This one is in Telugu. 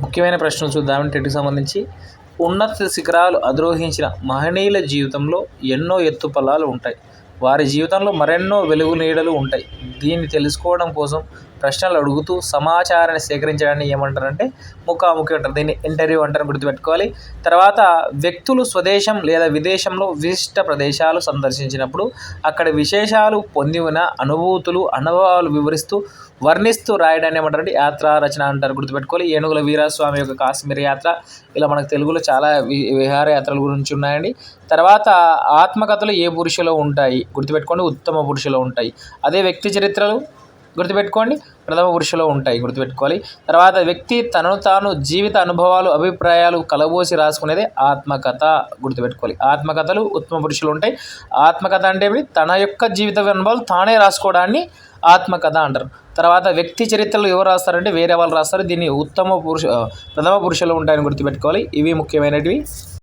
ముఖ్యమైన ప్రశ్నలు చూద్దామని టెట్కి సంబంధించి ఉన్నత శిఖరాలు అధిరోహించిన మహనీయుల జీవితంలో ఎన్నో ఎత్తుపల్లాలు ఉంటాయి. వారి జీవితంలో మరెన్నో వెలుగు నీడలు ఉంటాయి. దీన్ని తెలుసుకోవడం కోసం ప్రశ్నలు అడుగుతూ సమాచారాన్ని సేకరించడాన్ని ఏమంటారంటే ముఖాముఖి అంటారు. దీన్ని ఇంటర్వ్యూ అంటారు గుర్తుపెట్టుకోవాలి. తర్వాత వ్యక్తులు స్వదేశం లేదా విదేశంలో విశిష్ట ప్రదేశాలు సందర్శించినప్పుడు అక్కడ విశేషాలు పొంది ఉన్న అనుభూతులు అనుభవాలు వివరిస్తూ వర్ణిస్తూ రాయడాన్ని ఏమంటారంటే యాత్ర రచన అంటారు. గుర్తుపెట్టుకోవాలి. ఏనుగుల వీరస్వామి యొక్క కాశ్మీర్ యాత్ర. ఇలా మనకు తెలుగులో చాలా విహారయాత్రల గురించి ఉన్నాయండి. తర్వాత ఆత్మకథలు ఏ పురుషులో ఉంటాయి? గుర్తుపెట్టుకోండి. ఉత్తమ పురుషులో ఉంటాయి. అదే వ్యక్తి చరిత్రలు. గుర్తుపెట్టుకోండి ప్రథమ పురుషులో ఉంటాయి గుర్తుపెట్టుకోవాలి. తర్వాత వ్యక్తి తనను తాను జీవిత అనుభవాలు అభిప్రాయాలు కలబోసి రాసుకునేది ఆత్మకథ గుర్తుపెట్టుకోవాలి. ఆత్మకథలు ఉత్తమ పురుషులు ఉంటాయి. ఆత్మకథ అంటే తన యొక్క జీవిత అనుభవాలు తానే రాసుకోవడాన్ని ఆత్మకథ అంటారు. తర్వాత వ్యక్తి చరిత్రలు ఎవరు రాస్తారంటే వేరే వాళ్ళు రాస్తారు. దీన్ని ఉత్తమ పురుష ప్రథమ పురుషులు ఉంటాయని గుర్తుపెట్టుకోవాలి. ఇవి ముఖ్యమైనటివి.